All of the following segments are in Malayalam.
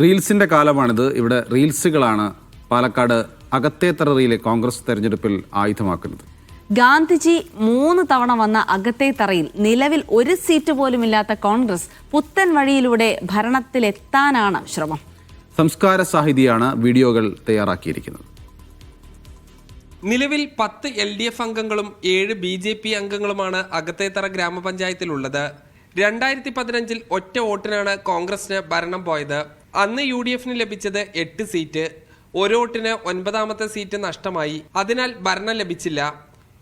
റീൽസിന്റെ കാലമാണിത്. ഇവിടെ റീൽസുകളാണ് പാലക്കാട് അകത്തേത്തറയിലെ കോൺഗ്രസ് തെരഞ്ഞെടുപ്പിൽ ആയുധമാക്കുന്നത്. ഗാന്ധിജി മൂന്ന് തവണ വന്ന അകത്തേത്തറയിൽ തറയിൽ നിലവിൽ ഒരു സീറ്റ് പോലുമില്ലാത്ത കോൺഗ്രസ് പുത്തൻ വഴിയിലൂടെ ഭരണത്തിലെത്താനാണ് ശ്രമം. സംസ്കാര സാഹിതിയാണ് വീഡിയോകൾ തയ്യാറാക്കിയിരിക്കുന്നത്. നിലവിൽ പത്ത് എൽ ഡി എഫ് അംഗങ്ങളും ഏഴ് ബി ജെ പി അംഗങ്ങളുമാണ് അകത്തേത്തറ ഗ്രാമപഞ്ചായത്തിലുള്ളത്. രണ്ടായിരത്തി പതിനഞ്ചിൽ ഒറ്റ വോട്ടിനാണ് കോൺഗ്രസിന് ഭരണം പോയത്. അന്ന് യു ഡി എഫിന് ലഭിച്ചത് എട്ട് സീറ്റ്. ഒരു വോട്ടിന് ഒൻപതാമത്തെ സീറ്റ് നഷ്ടമായി. അതിനാൽ ഭരണം ലഭിച്ചില്ല.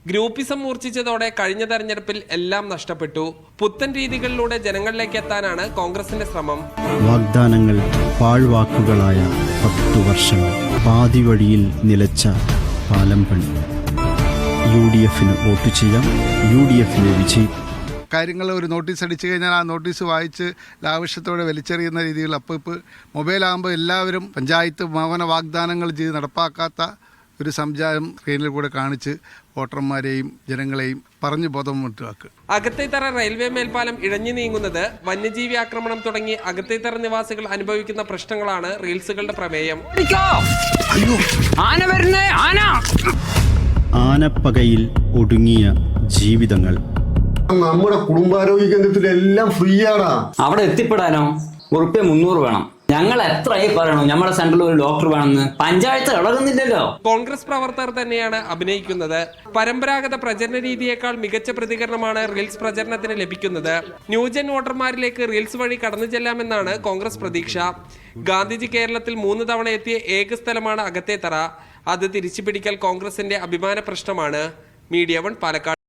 ഗ്രൂപ്പിസം മൂർച്ഛിച്ചതോടെ കഴിഞ്ഞ തെരഞ്ഞെടുപ്പിൽ എല്ലാം നഷ്ടപ്പെട്ടു. പുത്തൻ രീതികളിലൂടെ ജനങ്ങളിലേക്ക് എത്താനാണ് കോൺഗ്രസിന്റെ ശ്രമം. വാഗ്ദാനങ്ങൾ പാഴ്വാക്കുകളായ പത്തു വർഷം പാതി വഴിയിൽ നിലച്ച പാലം പണി യു ഡി എഫിന് വോട്ട് ചെയ്യാം. യു ഡി എഫിനെ വിജയിക്കും കാര്യങ്ങൾ ഒരു നോട്ടീസ് അടിച്ചു കഴിഞ്ഞാൽ ആ നോട്ടീസ് വായിച്ച് ലാവശ്യത്തോടെ വലിച്ചെറിയുന്ന രീതിയിൽ അപ്പോൾ ഇപ്പോൾ മൊബൈലാകുമ്പോൾ എല്ലാവരും പഞ്ചായത്ത് ഭവന വാഗ്ദാനങ്ങൾ ചെയ്ത് നടപ്പാക്കാത്ത ഒരു സംചാരം സ്ക്രീനിൽ കൂടെ കാണിച്ച് വോട്ടർമാരെയും ജനങ്ങളെയും പറഞ്ഞു ബോധമുട്ടാക്കുക അകത്തേത്തറ റെയിൽവേ മേൽപ്പാലം ഇഴഞ്ഞു നീങ്ങുന്നത് വന്യജീവി ആക്രമണം തുടങ്ങി അകത്തേത്തറ നിവാസികൾ അനുഭവിക്കുന്ന പ്രശ്നങ്ങളാണ് റീൽസുകളുടെ പ്രമേയം. ആന വരുന്നേ ആന. ആനപ്പകയിൽ ഒടുങ്ങിയ ജീവിതങ്ങൾ. നമ്മുടെ കുടുംബാരോഗ്യ കേന്ദ്രത്തിൽ എല്ലാം ഫ്രീ ആടാ അവിടെ എത്തിപ്പെടാനോ? ഉറുപ്പ്യ മുന്നൂറ് വേണം. ഞങ്ങൾ എത്രയായി പറയണോ? നമ്മുടെ സെന്ററിൽ ഒരു ഡോക്ടർ വേണമെന്ന്. പഞ്ചായത്ത് ഇളകുന്നില്ലല്ലോ. കോൺഗ്രസ് പ്രവർത്തകർ തന്നെയാണ് അഭിനയിക്കുന്നത്. പരമ്പരാഗത പ്രചരണ രീതിയേക്കാൾ മികച്ച പ്രതികരണമാണ് റീൽസ് പ്രചരണത്തിന് ലഭിക്കുന്നത്. ന്യൂജൻ വോട്ടർമാരിലേക്ക് റീൽസ് വഴി കടന്നു ചെല്ലാമെന്നാണ് കോൺഗ്രസ് പ്രതീക്ഷ. ഗാന്ധിജി കേരളത്തിൽ മൂന്ന് തവണ എത്തിയ ഏക സ്ഥലമാണ് അകത്തേത്തറ. അത് തിരിച്ചുപിടിക്കൽ കോൺഗ്രസിന്റെ അഭിമാന പ്രശ്നമാണ്. Media one Palakkad.